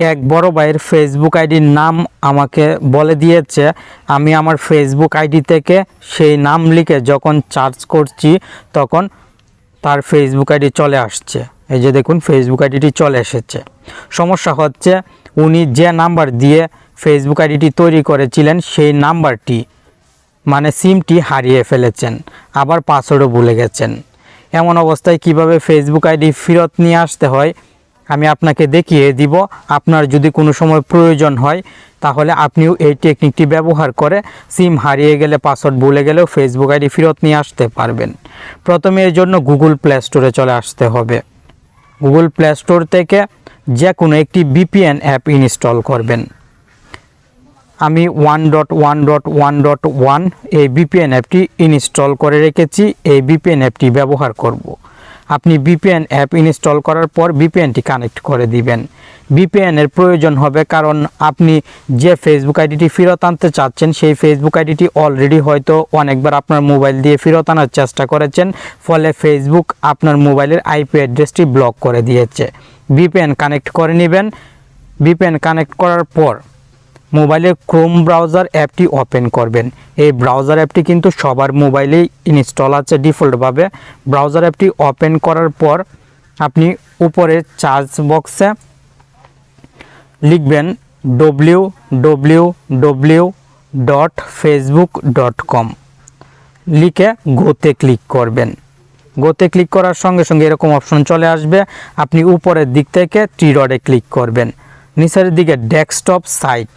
এক বড় ভাইয়ের ফেসবুক আইডির নাম আমাকে বলে দিয়েছে। আমি আমার ফেসবুক আইডি থেকে সেই নাম লিখে যখন চার্জ করছি, তখন তার ফেসবুক আইডি চলে আসছে। এই যে দেখুন ফেসবুক আইডিটি চলে এসেছে। সমস্যা হচ্ছে, উনি যে নাম্বার দিয়ে ফেসবুক আইডিটি তৈরি করেছিলেন, সেই নাম্বারটি মানে সিমটি হারিয়ে ফেলেছেন, আবার পাসওয়ার্ডও ভুলে গেছেন। এমন অবস্থায় কীভাবে ফেসবুক আইডি ফেরত নিয়ে আসতে হয় আমি আপনাকে দেখিয়ে দিব, আপনার যদি কোনো সময় প্রয়োজন হয়, তাহলে আপনিও এই টেকনিকটি ব্যবহার করে সিম হারিয়ে গেলে পাসওয়ার্ড ভুলে গেলেও ফেসবুক আইডি ফেরত নিয়ে আসতে পারবেন। প্রথমে এর জন্য গুগল প্লে স্টোরে চলে আসতে হবে। গুগল প্লে স্টোর থেকে যে কোনো একটি বিপিএন অ্যাপ ইনস্টল করবেন। আমি one dot one dot one dot one এই বিপিএন অ্যাপটি ইনস্টল করে রেখেছি, এই বিপিএন অ্যাপটি ব্যবহার করব। আপনি বিপিএন অ্যাপ ইনস্টল করার পর বিপিএনটি কানেক্ট করে দিবেন। বিপিএনের প্রয়োজন হবে কারণ আপনি যে ফেসবুক আইডিটি ফেরত আনতে চাচ্ছেন, সেই ফেসবুক আইডিটি অলরেডি হয়তো অনেকবার আপনার মোবাইল দিয়ে ফেরত আনার চেষ্টা করেছেন, ফলে ফেসবুক আপনার মোবাইলের আইপি অ্যাড্রেসটি ব্লক করে দিয়েছে। বিপিএন কানেক্ট করে নেবেন। বিপিএন কানেক্ট করার পর মোবাইলের ক্রোম ব্রাউজার অ্যাপটি ওপেন করবেন। এই ব্রাউজার অ্যাপটি কিন্তু সবার মোবাইলেই ইনস্টল আছে ডিফল্টভাবে। ব্রাউজার অ্যাপটি ওপেন করার পর আপনি উপরে চার্জ বক্সে লিখবেন W W W dot Facebook dot com লিখে গোতে ক্লিক করবেন। গোতে ক্লিক করার সঙ্গে সঙ্গে এরকম অপশন চলে আসবে। আপনি উপরের দিক থেকে টি রডে ক্লিক করবেন। নিচের দিকে ডেস্কটপ সাইট।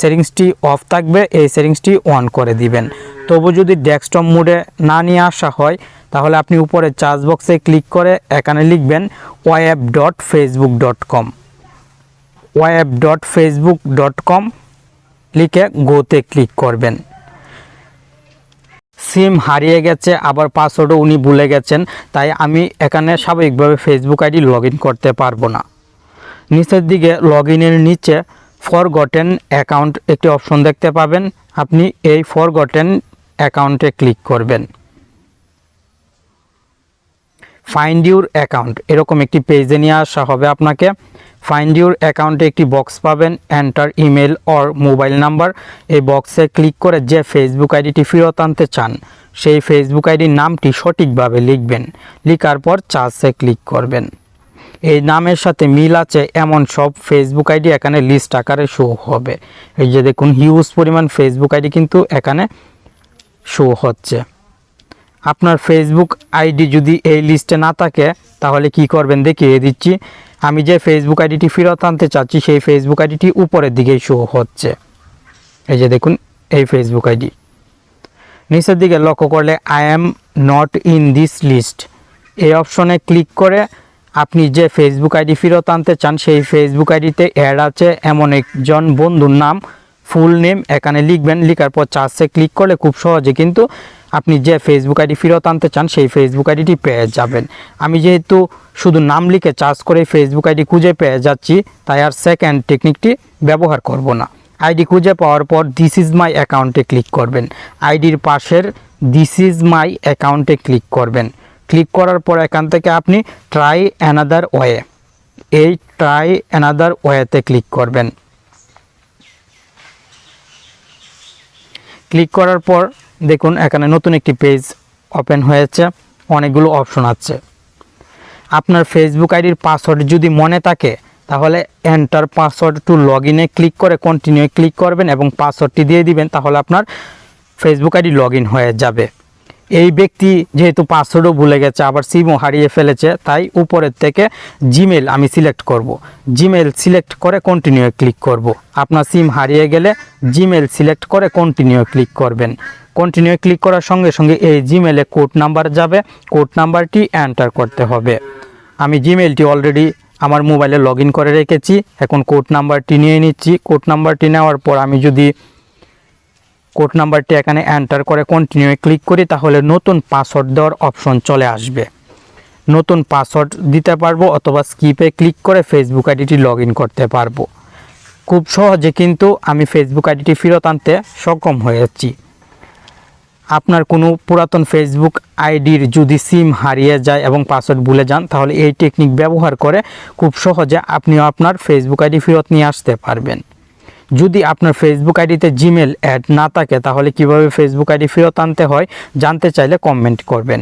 সেটিংসটি অফ থাকবে, এই সেটিংসটি অন করে দিবেন। তবু যদি ডেস্কটপ মোডে না নিয়ে আসা হয়, তাহলে আপনি উপরে চার্জ বক্সে ক্লিক করে এখানে লিখবেন ওয়াইএফ ডট ফেসবুক ডট কম ওয়াইএফ ডট ফেসবুক ডট কম লিখে গোতে ক্লিক করবেন। সিম হারিয়ে গেছে, আবার পাসওয়ার্ডও উনি ভুলে গেছেন, তাই আমি এখানে স্বাভাবিকভাবে ফেসবুক আইডি লগ করতে পারব না। নিচের দিকে লগ ইনের নিচে ফরগটেন অ্যাকাউন্ট একটি অপশন দেখতে পাবেন। আপনি এই ফরগটেন অ্যাকাউন্টে ক্লিক করবেন। ফাইন্ড ইউর অ্যাকাউন্ট এরকম একটি পেজে নিয়ে আসা হবে আপনাকে। ফাইন্ড ইউর অ্যাকাউন্টে একটি বক্স পাবেন enter email or mobile number এই বক্সে ক্লিক করে যে ফেসবুক আইডিটি ফেরত আনতে চান, সেই ফেসবুক আইডির নামটি সঠিকভাবে লিখবেন। লিখার পর চার্জে ক্লিক করবেন। এই নামের সাথে মিল আছে এমন সব ফেসবুক আইডি এখানে লিস্ট আকারে শো হবে। এই যে দেখুন হিউজ পরিমাণ ফেসবুক আইডি কিন্তু এখানে শো হচ্ছে। আপনার ফেসবুক আইডি যদি এই লিস্টে না থাকে, তাহলে কি করবেন? দেখিয়ে দিচ্ছি। আমি যে ফেসবুক আইডিটি ফেরত আনতে চাচ্ছি, সেই ফেসবুক আইডিটি উপরের দিকেই শো হচ্ছে। এই যে দেখুন, এই ফেসবুক আইডি নিচের দিকে লক্ষ্য করলে I am not in this list এই অপশনে ক্লিক করে আপনি যে ফেসবুক আইডি ফেরত আনতে চান, সেই ফেসবুক আইডিতে অ্যাড আছে এমন একজন বন্ধুর নাম ফুল নেম এখানে লিখবেন, লিখার পর চার্জে ক্লিক করলে খুব সহজে কিন্তু আপনি যে ফেসবুক আইডি ফেরত আনতে চান, সেই ফেসবুক আইডিটি পেয়ে যাবেন। আমি যেহেতু শুধু নাম লিখে চার্জ করে ফেসবুক আইডি খুঁজে পেয়ে যাচ্ছি, তাই আর সেকেন্ড টেকনিকটি ব্যবহার করব না। আইডি খুঁজে পাওয়ার পর দিস ইজ মাই অ্যাকাউন্টে ক্লিক করবেন। আইডির পাশের দিস ইজ মাই অ্যাকাউন্টে ক্লিক করবেন। ক্লিক করার পর এখান থেকে আপনি ট্রাই অ্যানাদার ওয়ে এই ট্রাই অ্যানাদার ওয়েতে ক্লিক করবেন। ক্লিক করার পর দেখুন এখানে নতুন একটি পেজ ওপেন হয়েছে, অনেকগুলো অপশন আছে। আপনার ফেসবুক আইডির পাসওয়ার্ড যদি মনে থাকে, তাহলে এন্টার পাসওয়ার্ড টু লগ ইনে ক্লিক করে কন্টিনিউ ক্লিক করবেন এবং পাসওয়ার্ডটি দিয়ে দিবেন, তাহলে আপনার ফেসবুক আইডি লগ হয়ে যাবে। এই ব্যক্তি যেহেতু পাসওয়ার্ডও ভুলে গেছে, আবার সিমও হারিয়ে ফেলেছে, তাই উপরের থেকে জিমেল আমি সিলেক্ট করব। জিমেল সিলেক্ট করে কন্টিনিউ ক্লিক করব। আপনার সিম হারিয়ে গেলে জিমেল সিলেক্ট করে কন্টিনিউ ক্লিক করবেন। কন্টিনিউ ক্লিক করার সঙ্গে সঙ্গে এই জিমেলে কোড নাম্বার যাবে। কোড নাম্বারটি এন্টার করতে হবে। আমি জিমেলটি অলরেডি আমার মোবাইলে লগ করে রেখেছি। এখন কোড নাম্বারটি নিয়ে নিচ্ছি। কোড নাম্বারটি নেওয়ার পর আমি যদি কোড নাম্বারটি এখানে এন্টার করে কন্টিনিউ ক্লিক করি, তাহলে নতুন পাসওয়ার্ড দেওয়ার অপশন চলে আসবে। নতুন পাসওয়ার্ড দিতে পারব অথবা স্কিপে ক্লিক করে ফেসবুক আইডিটি লগ করতে পারব। খুব সহজে কিন্তু আমি ফেসবুক আইডিটি ফেরত আনতে সক্ষম হয়েছি। আপনার কোনো পুরাতন ফেসবুক আইডির যদি সিম হারিয়ে যায় এবং পাসওয়ার্ড ভুলে যান, তাহলে এই টেকনিক ব্যবহার করে খুব সহজে আপনিও আপনার ফেসবুক আইডি ফেরত নিয়ে আসতে পারবেন। যদি আপনার ফেসবুক আইডিতে জিমেল অ্যাড না থাকে, তাহলে কীভাবে ফেসবুক আইডি ফেরত আনতে হয় জানতে চাইলে কমেন্ট করবেন।